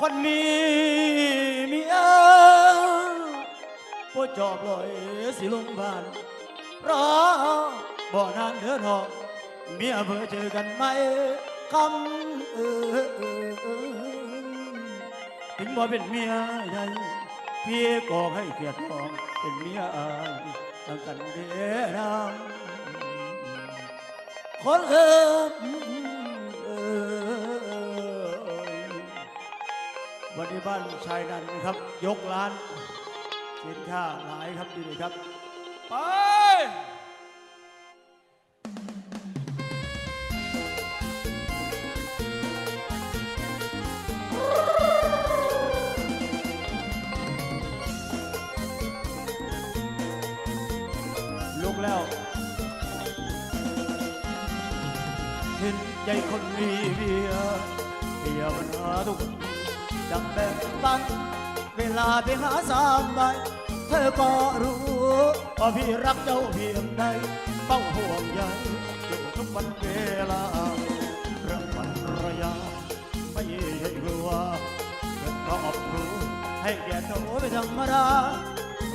คนมีเมียบ่จอบลอยสิลงบ้านรอบ่นานเดือทองเมียเพื่อเจอกันไหมคำเออถึงบ่เป็นเมียใหญ่พี่ก็ให้เกียรติทองเป็นเมียอายตั้งกันเดียนางคนเอิบ บ้านชายนันครับ ยกร้านสินค้าหลายครับดีเลยครับ ไปลุกแล้ว เห็นใจคนมีเบียเบียปัญหาทุก จังแบ่งปันเวลาไปหาสามใบเธอก็รู้ว่าพี่รักเจ้าเพียงใดเฝ้าห่วงใยอยู่ทุกวันเวลาเรื่องวันระยะไม่ใช่กลัวเรื่องรอบรู้ให้แก่ตัวเป็นธรรมดา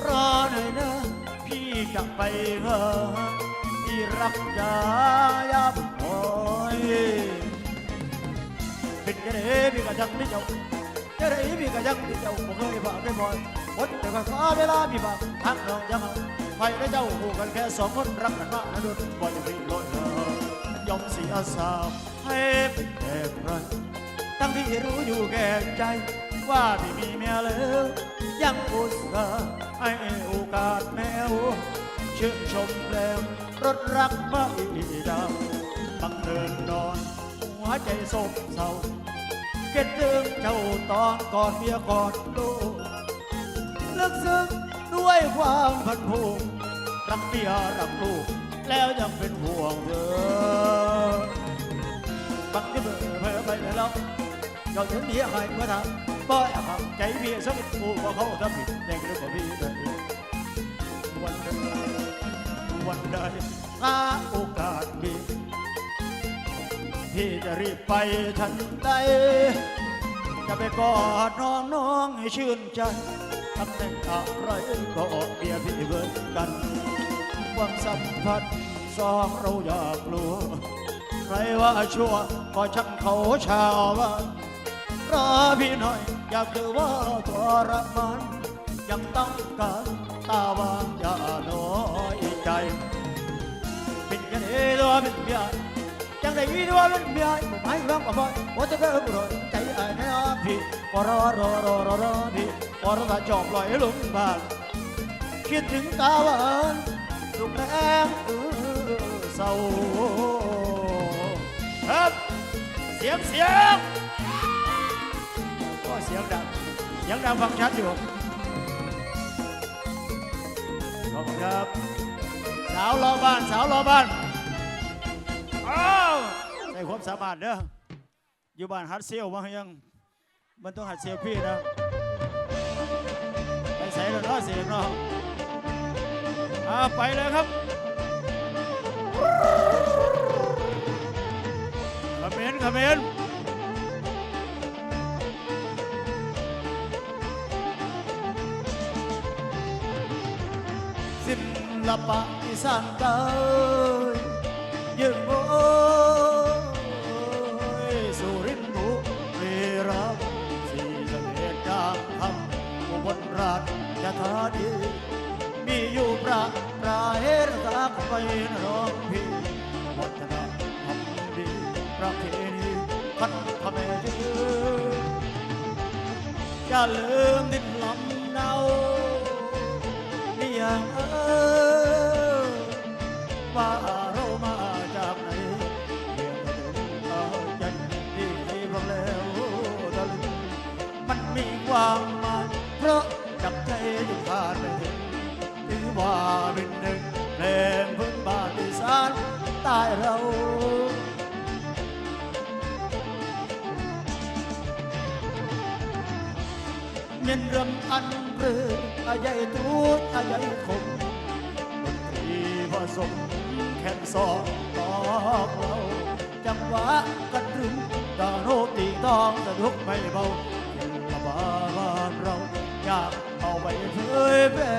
รอหน่อยนะ พี่จะไปเถอะพี่รักยายาบุโอยเป็นแค่เด็กพี่ก็ยังไม่เจ้า แค่เด็กพี่ก็ยังไม่เจ้าบ่เคยฝากได้บ่อยอดแต่ก็ขอเวลาพี่ฝากทักน้องยังเอาไปได้เจ้าคู่กันแค่สองคนรักกันมากนะดุนบ่จะไปลอยเธอยอมเสียสาวให้เป็นแค่ใครทั้งที่รู้อยู่แก่ใจ ว่าพี่มีเมียแล้วยังอุตส่าห์ให้โอกาสแมวชื่นชมแล้วรถรักไม่ดำบังเอิญนอน หัวใจโศกเศร้า คิดถึงเจ้าตอนกอนเมียกอนลูกลึกซึ้งด้วยความพันผูกรักเมียรักลูก แล้วยังเป็นห่วงเธอบักที่เบื่อเพื่อไปแล้วเราถึงเมียใครเมื่อทำบ่อยหักใจเมียสักกูว่าเขาทำผิดแดงหรือเปล่าพี่เลยวันใดวันใดถ้าโอกาสมี พี่จะรีบไปทันใด จะไปกอดน้องน้องให้ชื่นใจทำแหน่งอะไรก็เบียพี่เบิดกันความสัมพันธ์สองเราอยากรู้ใครว่าชั่วก็ช่างเขาชาวบ้านรอพี่หน่อยอยากคือว่าทรมานยังต้องการตาวางอย่าน้อยใจเป็นกันเองตัวเป็นเมีย จังได้ยินว่าเป็นเมียผมให้ร้องกับพ่อว่าจะเกิดบุญใจไอ้แน่พี่ก็รอรอรอรอรอพี่ก็รอจอบลอยลุงบ้านคิดถึงตาหวานลูกแรงเออเศร้าเสียงเสียงก็เสียงดังเสียงดังฟังชัดอยู่ขอบคุณครับ สาวรอบ้าน สาวรอบ้าน ใส่ความสามารถเด้ออยู่บ้านฮัดเซลมายัง มันต้องหัดเซลพี่นะไปใส่แล้วเนาะเสียงเนาะอ่าไปเลยครับคอมเมนต์คอมเมนต์ศิลปะอีสานใต้ยื นโสมแค่นซองตอกเราจังหวะกันรึมดาโนตีต้องสะดุกไม่เบาเห็นละบาบ้านเราอยากเอาไว้เผยแผ่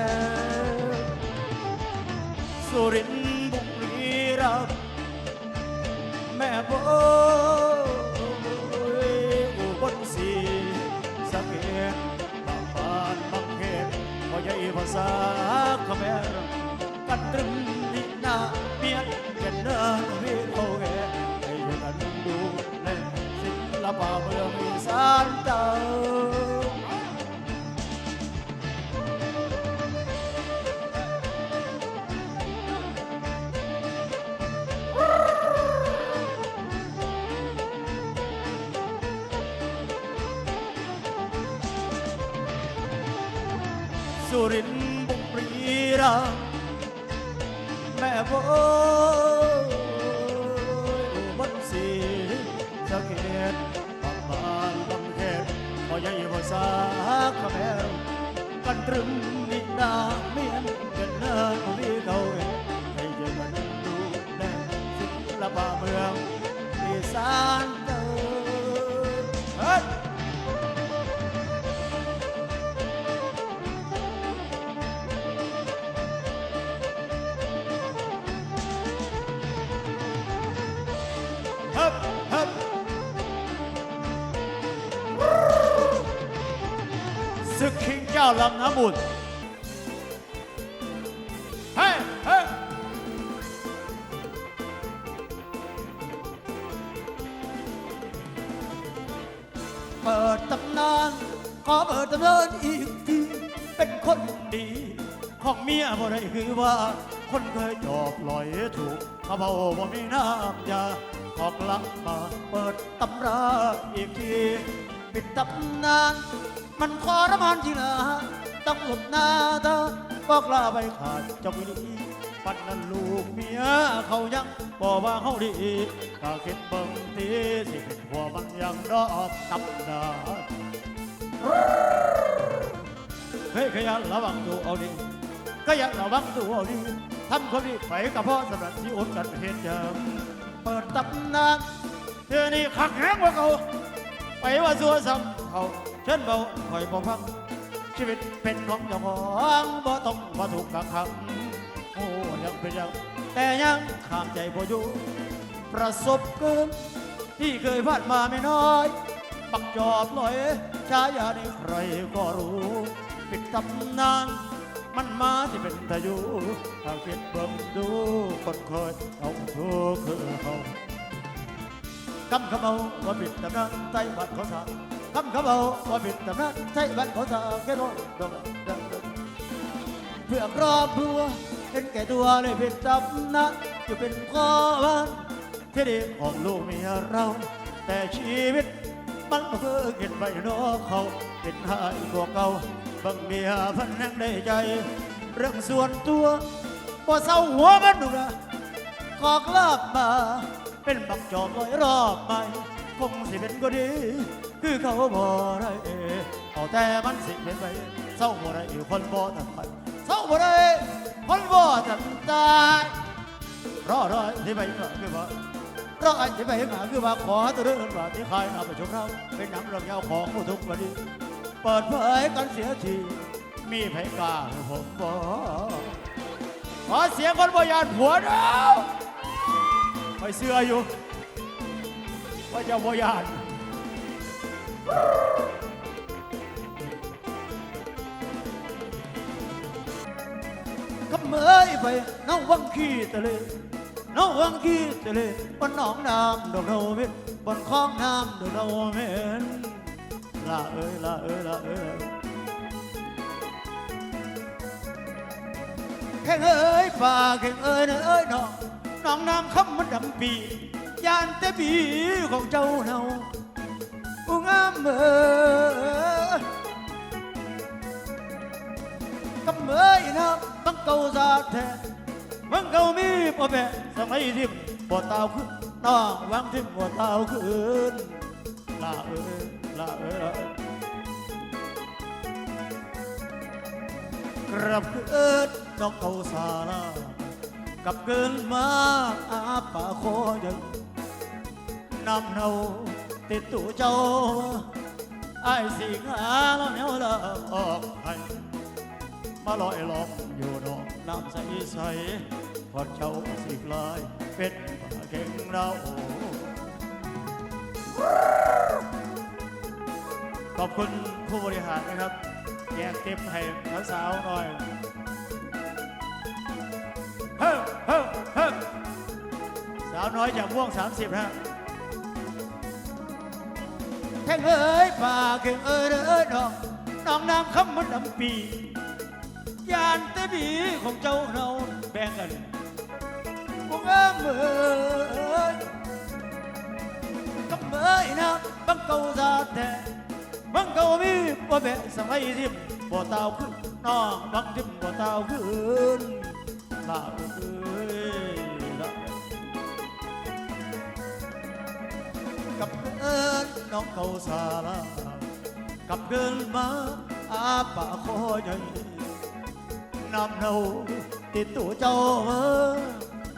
สุรินทร์บุรีรัมแม่โบยอุบลศรีสะเกดบางบานบางเขตพ่อใหญ่ภาษาเขมรกันตรึม นินาเมียนกันเนินวิโอเอให้อยู่กัน ดูแลศิลปะเมืองอีสานเตาสุรินทร์บุรีรัมย์แม่โบยบลศรีสะเกดบางบานบางแคบพ่อใหญ่ภาษาเขมวกันตรึมนิดาเมียนกันเนินวิเขาเองให้เจอกันดูแลศิลปะเมืองอีสาน กคิงเจ้าลำน้ำบุญเฮ้เฮ้เปิดตำนาน ขอเปิดตำนานอีกที เป็นคนดี ของเมียบ่ได้คือว่า คนเคยจอบลอยถูกเขาเบาบ่มีน้ำยาออกหลังมาเปิดตำราอีกที ปิดตำนาน มันทรมานจริงนะต้องหลบหน้าเธอบอกลาไปขาดเจ้าวิลีปันนั้นลูกเมียเขายังบอกว่าเขาดีถ้าคิดเบิ่งทีสิเป็นหัวมันยังรอตำนาเฮ้ยขยันระวังตัวเอาดีก็ยังระวังตัวเอาดีทำความดีไปกับพ่อสำหรับที่อดกันเหตุเดิมเปิดตำนานเธอนี่ขักแห้งกว่าเขาไปว่าสัวซ้ำเขา เชิญเบาคอยบ่พัง ชีวิตเป็นของเจ้าของบ่ต้องมาถูกกักขังโอ้ยังเป็นยังแต่ยังข้ามใจบ่อยู่ประสบเกินที่เคยผ่านมาไม่น้อย ปักจอบลอยชายาในใครก็รู้ ปิดตำนานมันมาที่เป็นทายุถ้าคิดเบิ่งดูคนเคยเอาทุกข์คือเขาคำคำเอาว่าปิดตำนานใจบัดเขาทา คำคำเอาว่าปิดตำนานใจบัดเขาทาแค่รถดงดังดังเพื่อครอบครัวเห็นแก่ตัวเลยเป็นตำนะจะเป็นข้อบ้านที่ดีของลูกเมียเรา แต่ชีวิตมันเพิ่งเห็นใบนอเขาเป็นหายกว่าเก่าบางเมียพันนังได้ใจ เรื่องส่วนตัวพอเศร้าหัวมันดูนะขอกลาบมา เป็นบักจอบลอยรอบใหม่ สิเป็นก็ดี คือเขาบ่ได้เอาแต่มันสิเป็นไปเศร้าบ่ได้คนบ่ทันไปเศร้าบ่ได้คนบ่ทันตายรอรอที่ไปก็คือว่ารอไอ้ที่ไปก็คือว่าขอตัวเรื่องว่าที่ใครเอาไปชมเราเป็นหนังเรื่องยาวของผู้ทุกวันนี้เปิดเผยกันเสียทีมีไผกล้าให้ผมบอกขอเสียงคนบ่ยานผัวเด้อไปเสื้ออยู่ ว่าจะบ่ยานก็เมยไปน้องวังขี้ตะเลน้องวังขี้ตะเลบนหนองน้ำดอกโนเวนบนคลองน้ำดอกโนเวนลาเอ้ยลาเอ้ยลาเอ้ยแข่งเอ้ยป่าแข่งเอ้ยเอ้ยน้องน้องน้ำคำมันดำปี ยานแต่ปีของเจ้าเนาอุ้งอามเอ้ยกับเมยนะบังเกาซาแท้บังเกามีบ่แม่สมัยที่บ่ตาวขึ้นน้องวังที่บ่ตาวขึ้นลาเอ้ยลาเออกลับเกิดน้องเขาสาลากับเกินมาอาปาคอยสิง น้ำเน่าแล้วแนวละออกให้มาลอยลองอยู่นอกน้ำใสใสพอเจ้าสิกลายเป็นป่าเก่งเราขอบคุณผู้บริหารนะครับแกเต็มให้สาวหน่อยเฮ้อเฮ้อเฮ้อสาวน้อยจากม่วง 30ฮะ แข่งเอ้ยป่าแข่งเอ้ยเอ้ยน้องน้องน้ำคำมันลำปียานแตบีของเจ้าเราแบ่งกันพวกเอ้เอ้ยก็เมื่อยนะบังเกาซาแต่บังเกามีบ่แบะสมัยทิมบ่เตาขึ้นน้องบังทิมบ่เตาขึ้นลาเอ้ย น้องเกาซาลากับเกินมาอาปาคอใหญ่นำเราติดตัวเจ้าเมื่อ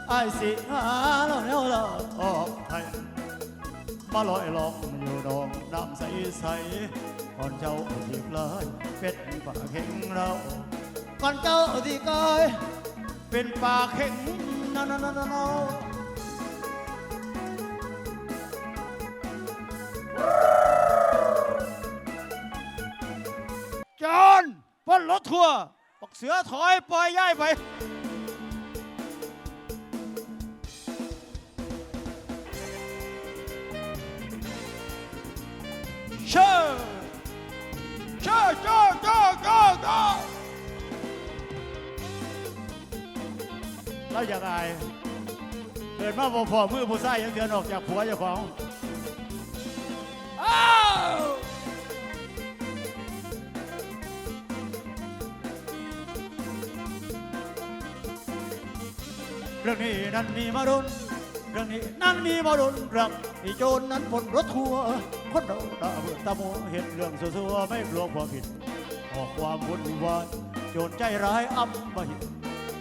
ไอสิหาเราแล้วเราออกไทยมาลอยลองอยู่ดองน้ำใสใสก่อนเจ้าที่กลายเป็นป่าเข็งเราก่อนเจ้าที่กลายเป็นป่าเข็งนานานานาน บักเสือถอยปล่อยย่ายไป เชื่อเชื่อเชื่อเชื่อเชื่อเชื่อแล้วยังไงเกิดมาพอพอมือผู้ชายยังเดินออกจากผัวเจ้าของ เรื่องนี้นั้นมีมารุนเรื่องนี้นั้นมีมารุนรื่องที่โจรนั้นบนรถทัวร์คนเราตาเบื่อตาโมเห็นเรื่องสัวๆไม่กลัวความผิดออกความวุ่นวายโจรใจร้ายอัมบหิต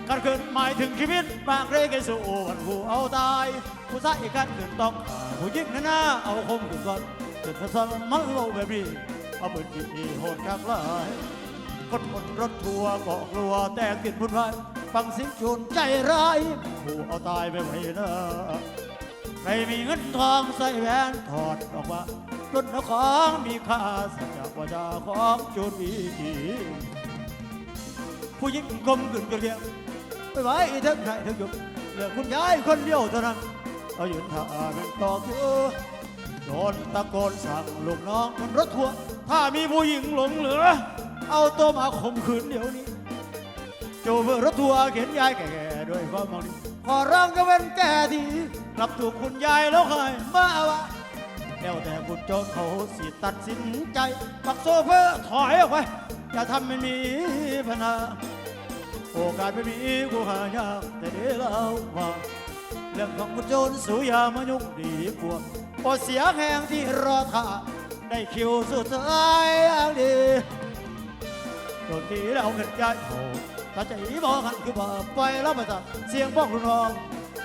การเกิดหมายถึงชีวิตบางเรกสู่วันผู้เอาตายผู้ชายอีกกันขึ้นต้องผู้หญิงนั่นนะเอาคมขึ้นก่อนเกิดทำมันเราแบบนี้เอาปืนที่โหดกักลายคนบนรถทัวร์ก็กลัวแต่กินบุญไว้ ฟังเสิงโจรใจร้ายผู้เอาตายไปไว้นะใครมีเงินทองใส่แหวนถอดออกมาจนของมีค่าสัจจะวาจาของโจรวีกีผู้หญิงกลมกึ่งกระเลียงไม่ไหวทั้งใครทั้งหยุดเหลือคุณยายคนเดียวเท่านั้นเอายืนท่าเป็นต่อคิวโดนตะโกนสั่งลูกน้องบนรถทัวร์ถ้ามีผู้หญิงหลงเหลือ เอาตัวมาข่มขืนเดี๋ยวนี้ จเบรถทัวร์เข็นยายแก่ๆด้วยความมองนี้ขอร้องก็เป็นแก่ทีกลับถูกคุณยายแล้วเคยมาวะแล้วแต่คุณโจรเขาสิตัดสินใจปักโซเฟอร์ถอยออกไปอย่าทำไมันมีปัญหาโอกาสไม่มีกูหายากแต่เดี๋ยวเราว่าเรื่องของคุณโจรสูยามายุ่งดีกว่าพอเสียแหงที่รอท่าได้คิวสุดท้ายอย่างดีโดนทีแล้วเงินยายโห ถ้าใจบอกหันคือว่าไปแล้วมาจับเสียงบองรุนรอง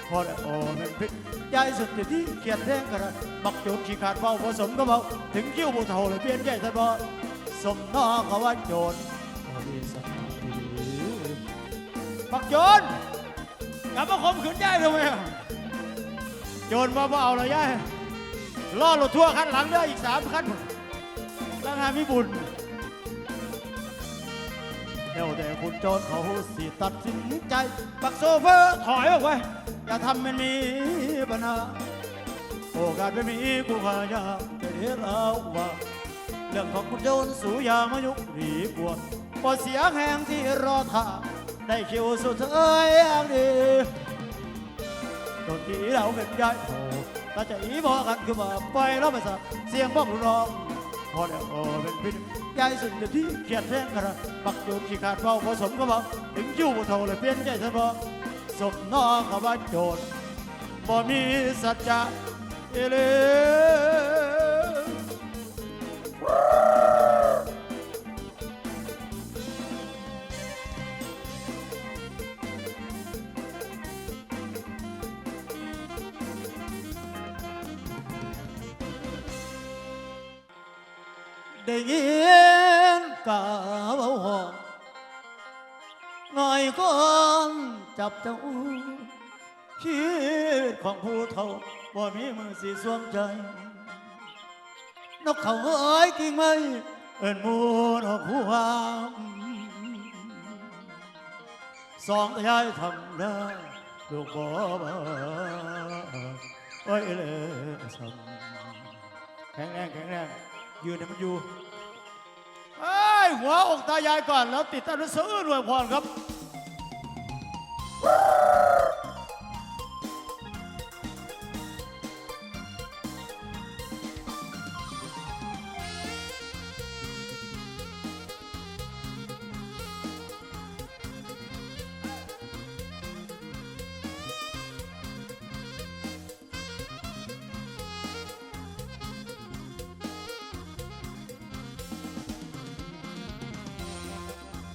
พอได้โอ้แม่นพิษยายสุดที่ที่เขียนแท่งกระบักโจรขี้ขาดเบาผสมก็เบาถึงคิ้วบูเท่าเลยเปลี่ยนใจทันบอสมนอเขาว่าโจรบักโจรกลับมาข่มขืนยายทำไมโจรมาบ่เอาเลยยายล่อรถทั่วคันหลังเด้ออีกสามคันแล้วงามีบุญ เดี๋ยวแต่คุณโจรเขาสิตัดสินใจปักโซเฟอร์ถอยออกไปอย่าทำมันมีปัญหาโอกาสไม่มีกูพายามจะเดี๋ยวเราว่าเรื่องของคุณโจรสูยามายุกดีกว่าพอเสียงแหงที่รอท่าได้คิวสุดท้ายอย่างดีโดนที่เราเป็นย้ายโผถ้าจะอีบอกกันคือว่าไปแล้วไปสักเสียงบอกลูกน้องพ อแล้วโอเป็นพิษยายสุดที่เขียนแท้งกระบักจูขี้ขาดเบาผสมก็บอกถึงยู่บ่เท่าเลยเปลี่ยนใจซะบอสมน้องเขาว่าโจดบ่มีสัจจะเอเล ยินกาเบาหองหน่อยก่อนจับเจ้าชีวิตของผู้เฒ่าบ่มีมือสีสวมใจ นกเขาเอ้ยกิ่งไม้เอินมูนกหัวสองตายายทำได้ลูกบ่บ่โอ้ยเลยสมแข็งแรงแข็งแรงยืนให้มันอยู่ หัวอกตายายก่อนแล้วติดตามหนังสือรวยพรครับ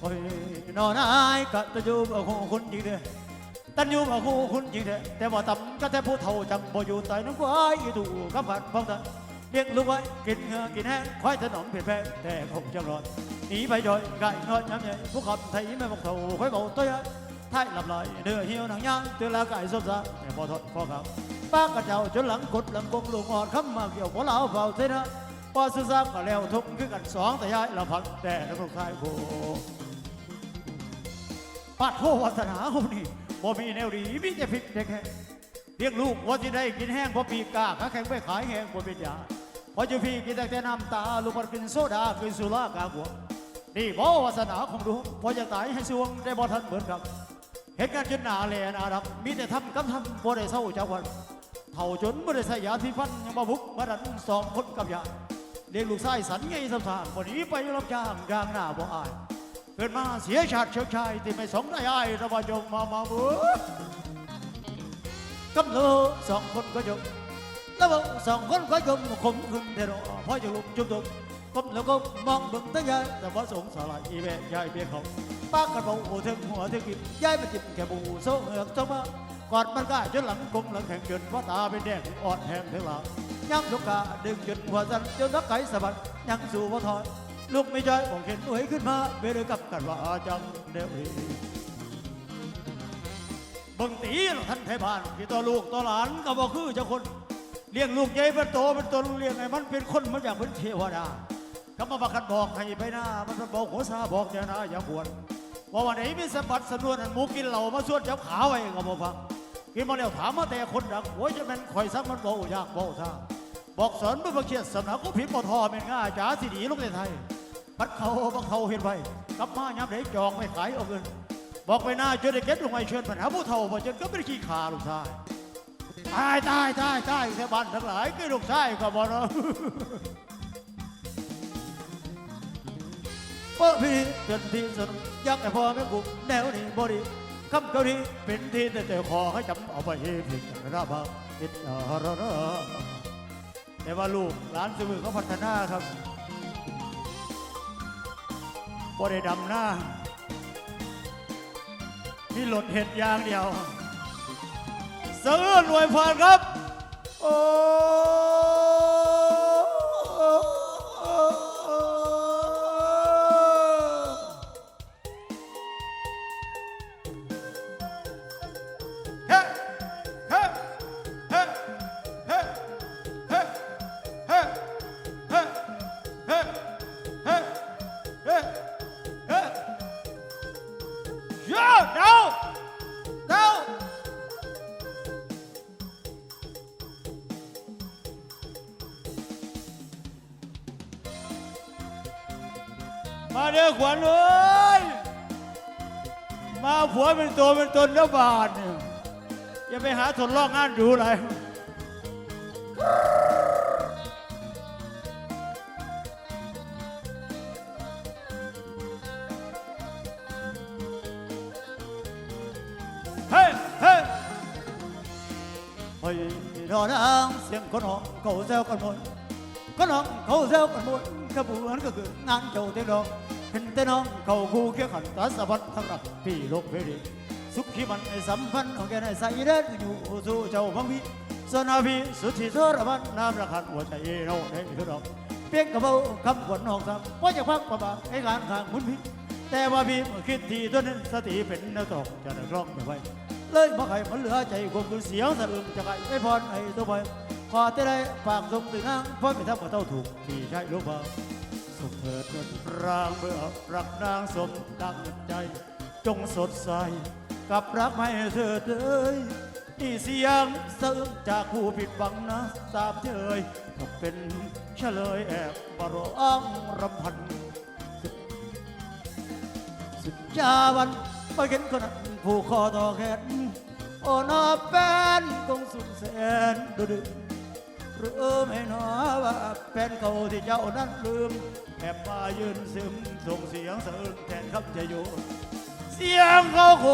โอ้ยนอนอายกะตะยูบ่ฮู้คุณจริงเด้อตันยูบ่ฮู้คุณจริงเด้อแต่ว่าต่ำก็แต่ผู้เฒ่าจังบ่อยู่ใต้น้ำควายอีตู่กับผัดพองตาเลี้ยงลูกไว้กินเหงือกินแห้งควายถนอมเปลี่ยนแปลงแต่คงจะรอดหนีไปย่อยไก่งอยย้ำใหญ่ผู้ขับไทยไม่บอกเฒ่าค่อยบอกตัวยัยท้ายหลับไหลเดือเหี่ยวหนังย่างเตือนลาไก่ส้มซาแต่พอทนพอครับป้ากระเจ้าจนหลังกดหลังกงลูกอ่อนคำมาเกี่ยวหัวเหลาเฝ้าเส้นนะพอซื้อซากก็แล้วทุกข์คือกันสองแต่ย้ายละพันแต่ทั้งลูกชายโปัดโทวาสนาเขานี่บ่มีแนวดีมีแต่พริกแต่แค่เลี้ยงลูกว่าจะได้กินแห้งเพราะปีกกาขาแข็งไปขายแห้งบ่เป็นยาพอจะพี่กินแต่น้ำตาลูกมันกินโซดากินสุรากากัวนี่บ่วาสนาของลูกพอจะตายให้สวงได้บ่ทันเหมือนกับเหตุการณ์จนหนาแลนาดับมีแต่ทำกำทำบ่ได้เศร้าจากวันเท่าจนบ่ได้ใส่ยาที่ฟันยังมาบุกมาดันสองคนกับยาเลี้ยงลูกชายสันไงสำสานวันนี้ไปรับจ้างกลางหน้าบ่อาย เกิดมาเสียชาติเชื้อชายที่ไม่สงได้ไอ้ระบายงมามาบุกำเนิดสองคนก็ยกแล้วบอกสองคนก็ยกขมขึ้นเทโรพอจะลุกจุกตุกก้มแล้วก็มองบิ่งตั้งยายแต่ว่าสงสารอีแม่ยายเบียเขาป้ากระเป๋าหัวถึงหัวถึงกินยายมาจิบแค่บูโซ่เหือกจังมากอดมันก้าจนหลังกลมหลังแข็งจนว่าตาเป็นแดงอ่อนแห้งถึงหลังยังทุกกาดึงจนหัวสันจนนักไก่สะบัดยังสู่ว่าถอย ลูกไม่ใจบอกเห็นหน่วยขึ้นมาเบรกับกันว่าจังเดวีบิ่งตีหรอกท่านไทยบ้านที่ตัวลูกตัวหลานก็บอกคือเจ้าคนเลี้ยงลูกใหญ่เป็นโตเป็นตนเลี้ยงไงมันเป็นคนมันอยากเป็นเทวดาก็มาประกันบอกให้ไปหน้ามันบอกหัวซาบอกแกนะอย่าบวชว่าวันไหนมีสมบัติสนวนอันหมูกินเหล่ามาสวดจับขาไว้ก็บอกฟังกินมาแล้วถามมาแต่คนดักโอ้ยจะเป็นข่อยซักมันบอกยากบอกซาบอกสอนเมื่อเขียดสำนักก็ผิดปทอเป็นง่าจ๋าสิดีลูกในไทย พัดเขาบังเขาเห็นไว้กลับมาย้ำได้จองไม่ขายเอาเงิน บอกไปหน้าจนได้เก็ตลงไปเชิญปัญหาผู้เฒ่าบ่จนก็ไม่ได้ขี้ขาลูกชายตายตายตายตายเทบ้านทั้งหลายก็ลูกชายก็บอกเนาะเปิดพี่จนที่สุดยักไอ้พ่อแม่กุแนวนี้บริคำเกาหลีเป็นที่แต่เจ้าขอให้จำเอาไปผิดระบาติดอระรแต่ว่าลูกหลานสมือเขาพัฒนาครับ บ่ได้ดำหน้า มีหลดเห็ดยางเดียวเสื้อหน่วยผ่านครับ โอ้ มาเด้อขวัญเอ้ย มาผัวเป็นตัวเป็นตนแล้วบาทเนี่ยอย่าไปหาทนลอกงานดูเลยเฮ้ยเฮ้ยเฮ้ยรอดังเสียงคนหอมเขาแซวกันหมดก็น้องเขาเซลกันหมดขบวนก็คืองานเจ้าเต้นดอก เห็นแต่น้องเขาคู่เคียงขันตาสะบัดทั้งรักพี่โลกเพรีสุขที่มันในสัมพันธ์ของแกในสายเด็ดอยู่สู่เจ้าพังพี่สนาพี่สุดที่ทรมานน้ำระคันหัวใจเราได้คือดอกเปียกกระเบ้าคำขวัญนอกซ้ำว่าจะพักประบาให้งานข้างมุนพี่แต่ว่าพี่เมื่อคิดทีตัวนั้นสติเป็นนวตกจะได้ร้องไม่ไหวเลยมาไข่มันเหลือใจคงคือเสียงสะอึกจะไก่ไม่พรให้ตัวไปขอแต่ได้ฝากส่งถึงนางเพราะไม่ทำกับเต้าถูกที่ใช่ลูกบ่าว สุขเถิดเงินรางเบื่อรักนางสมดังใจ จงสดใส กับรักไม่เธอเอ้ยนี่เสียงเสริมจากผู้ผิดหวังนะสามเฉยก็เป็นเฉลยแอบบรองรำพัน สุดยาวันไปเห็นคนนั้นผู้คอต่อแขนโอ้นอแฟนคงสุดแสนดูดึรู้ไมหนอว่าแฟนเก่าที่เจ้านั้นลืม แอบมายืนซึมส่งเสียงสะอึกแทนคำจะอยู่เสียงเขาโค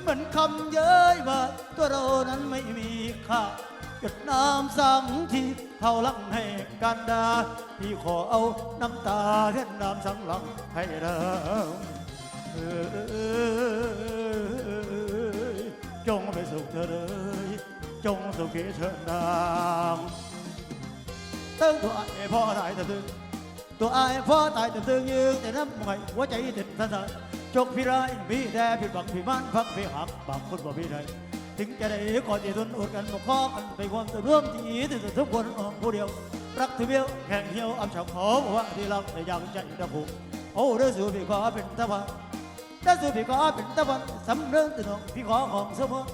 เหมือนคำเย้ยว่าตัวเรานั้นไม่มีค่าหยดน้ำสังที่เขาลังให้กันดา พี่ขอเอาน้ำตาเทียนน้ำสังหลังให้เราเอยจงไปสุขเธอเลยจงสุขีเธอนาง ตั้งตัวไอ้พ่อตายแต่ตึงตัวไอ้พ่อตายแต่ตึงยืนแต่น้ำไงหัวใจติดทันทันจกพี่ร้ายพี่แด่พี่บังพี่มันพักพี่หักบางคนบ่พี่ใดถึงจะได้ก่อนที่ทนอดกันบอกข้อกันไปความจะร่วมที่ที่ทุกคนองผู้เดียว รักที่เบี้ยวแข่งเหี่ยวอำชาวขอบอกว่าที่เราในยังใจตะผูโอ้เด้อสู่พี่ขอเป็นตะวันเด้อสู่พี่ขอเป็นตะวันสำเริงตื่นองพี่ขอของเสมอ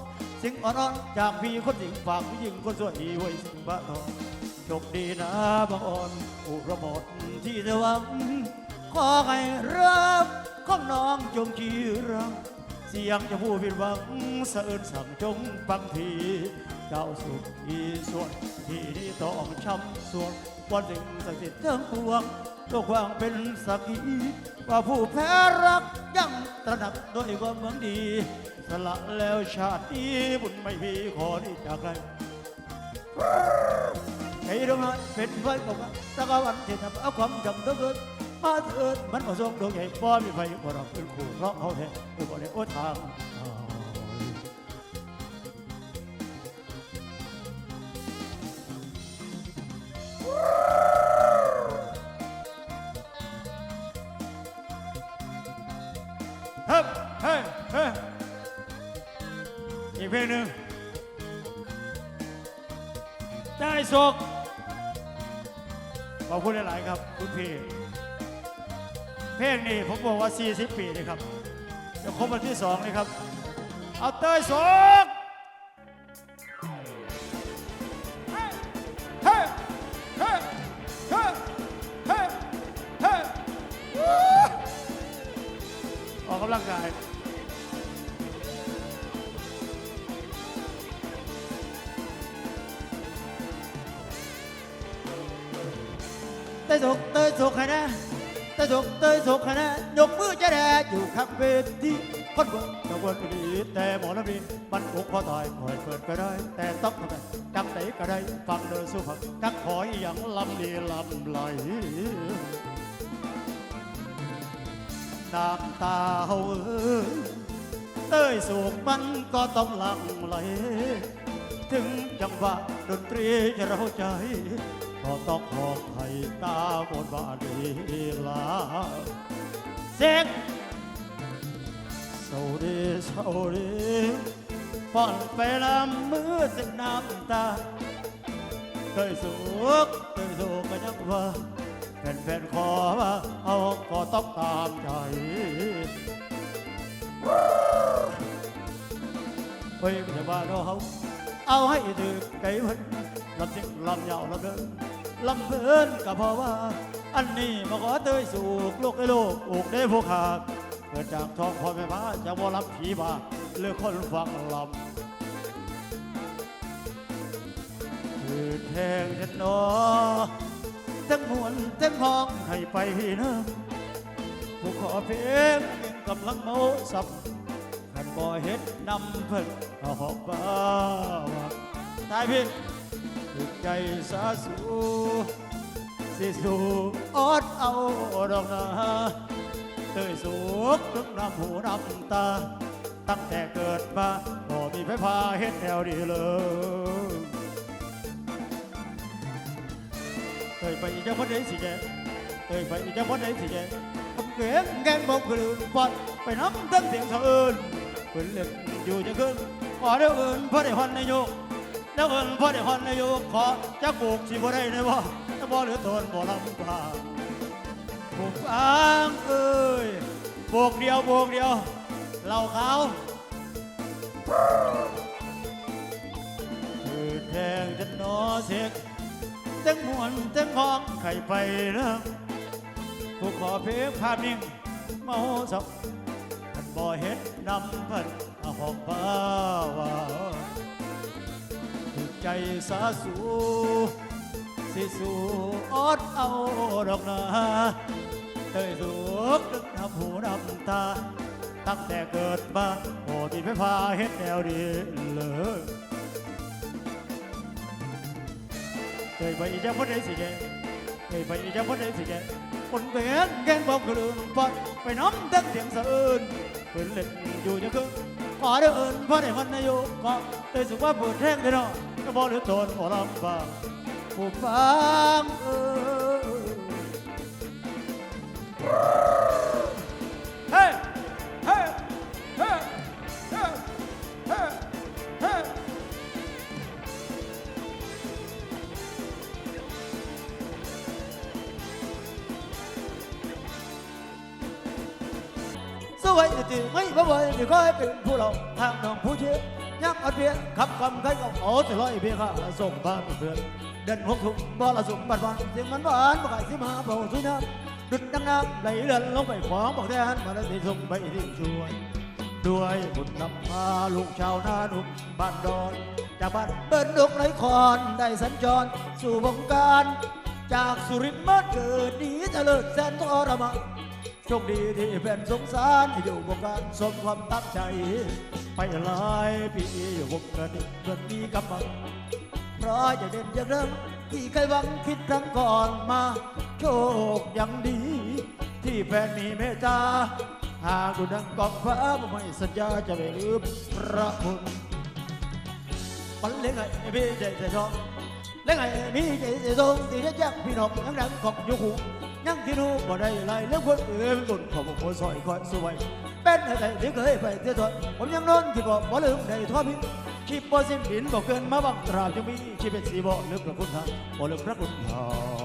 สิ่งอ่อนๆจากพี่คนสิ่งฝากผู้หญิงคนสวยไว้สิ่งบ้าทอง โชคดีนะบางอ่อนอุรหมดที่เธอหวัง ขอให้รับของน้องจงชีรัง เสียงจะผู้ผิดหวังสะเอินสั่งจงฟังทีเจ้าสุขอีส่วนที่นี้ต้องช้ำส่วงวันสิ่งศักดิ์สิทธิ์ทั้งปวงตัวความเป็นสักขีว่าผู้แพ้รักยังตระหนักด้วยความหวังดี สละแล้วชาตินี้บุญไม่มีขอที่จากใคร ไอ้ดวงน้เป็นไฟของตะกวันที่ทำเอาความจำต้องเกิ พี่เพลงนี้ผมบอกว่า 40 ปีเลยครับจะครบวันที่สองเลยครับ เอาเตยศกเฮ้ยเฮ้ยเฮ้ยเฮ้ยเฮ้ยเฮ้ยวู้ออกกำลังกายเตยสุก สุกนะเตยสุกเตยสุกนะยกมือจะแดอยู่ข้างเวทีคนบนตะวันดีแต่หมอลำดีมันอกพอตายคอยเปิดก็ได้ แต่ต้องทำไมจังไหนก็ได้ฟังเดินสู้ผักกักขอยอย่างลำดีลำไหลน้ำตาเฮาเอ้ยเต้ยสุกมันก็ต้องหลังไหล ถึงจังหวะดนตรีจะเราใจ ก็ต้องขอให้ตาบนบาดีลาเซ็กโซดีโซดีป้อนไปลำมือเส้นน้ำตาเคยสุกเคยสุกก็ยังว่าแฟนๆขอว่าเอาก็ต้องตามใจเฮ้ยไม่ใช่ว่าเรา เอาให้ถือไก่เพิ่นลำเสียงลำยาวลำเดินลำเพลินก็เพราะว่า อันนี้มาขอเตยสู่ลูกไอ้โลกอกได้ผู้ขาดเกิดจากท้องพ่อแม่มาจะบ่รับผีบาหรือคนฟังลำคือแทงฉันนอทั้งมวนทั้งห้องให้ไปนะผู้ขอเพลงยังกำลังเมาสับ บ่เฮ็ดนำเพิ่นก็หอบบ้าว่ายพี่ถึกใจสาสูสิสูอดเอาดอกนาเตยสุกทึกน้ำหูน้ำตา ตั้งแต่เกิดมาบ่มีไฟฟ้าเฮ็ดแนวดีเลยเอ้ยไปอีกจะพ้นได้สิแกเอ้ยไปอีกจะพ้นได้สิแกผมเก่งแกงบอกคือปอดไปน้ำตั้งเสียงสะอื้น เพิ่นเล็กอยู่จะขึ้นขอเดี๋ยวอื่นพอได้ฮอนนายกเดี๋ยวอื่นพอได้ฮอนนายกขอจะปลูกสิบ่ได้ในบ่จะบ่เหลือตนบ่ลำพาปลูกฟางเอ้ยปลูกเดียวปลูกเดียวเหล่าขาคือแทงจะนอเสกเต้งมวนเต้งห้องไข่ไปนะผู้ขอเพลงภาพนิ่งเมาสับ บ่เห็นนำพันอาหอบบ้าวาถึกใจสาสูสิสูอดเอาดอกนาเอ้ยสุกดึกน้ำหูนำตา ตั้งแต่เกิดมาโอ้ที่ไฟฟ้าเห็นแนวดีเลยเคยไปอีจะพ้นได้สิแกเคยไปอีจะพ้นได้สิแกคนเปลี่ยนแกงบอกกลืนปอดไปน้ำตั้งเสียงสะอื้น เพิ่นเล่นอยู่างคือขอเดินพอได้คนนายกก็เลยสุขว่าเปิดแท้งเลยเนาะก็บอกเหลือตนหมอลำบากผู้ฟังเออ สวัสดีไม่บ่บ่เดี๋ยวก็ให้เป็นผู้เราทางน้องผู้เชี่ยวยักอัดเพียงขับคำใครก็โอ้จะร้อยเพียงข้าส่งบ้านเพื่อนเดินหกทุ่มบ่ละสุ่มบัดวันเสียงมันหวานบ่ไก่สิมาเบาสุน้ำดุดดังน้ำไหลเลื่อนลงไปขวางบอกแทนมาแล้วสิส่งไปที่ช่วยด้วยบุญนำพาลูกชาวนาหนุ่มบ้านดอนจากบ้านเดินดกไรคอนได้สัญจรสู่วงการ จากสุรินทร์มาเกิดนีเจริญแสนทรมาน โชคดีที่เป็นสงสารอยู่วงการสมความตั้งใจ ไปหลายปีอยู่วงการนี้เกิดมีกำลังเพราะอย่าเด่นอย่าเดิมที่เคยหวังคิดครั้งก่อนมา โชคยังดี ที่แฟนมีเมตตาหากดูดังกองฟ้าไม่สัญญาจะไม่ลืมพระคุณมันเลี้ยงไงพี่ใจใจชอบเล่นไงมีใจใจทรงที่ได้แจ้งพี่น้องยังดังของยุคู ยังที่รู้บ่ได้ไล่เรื่องคนอื่นตุนของผมซอยคอยสวยเป็นอะไรที่เคยไปเที่ยวผมยังนอนที่บ่บ่ลืมได้ทั่วพิคิดบ่สิ้นดินบ่เกินมาบังตราจะมีคิดเป็นสีบ่ลืมพระคุณท่านบ่ลืมพระคุณท่าน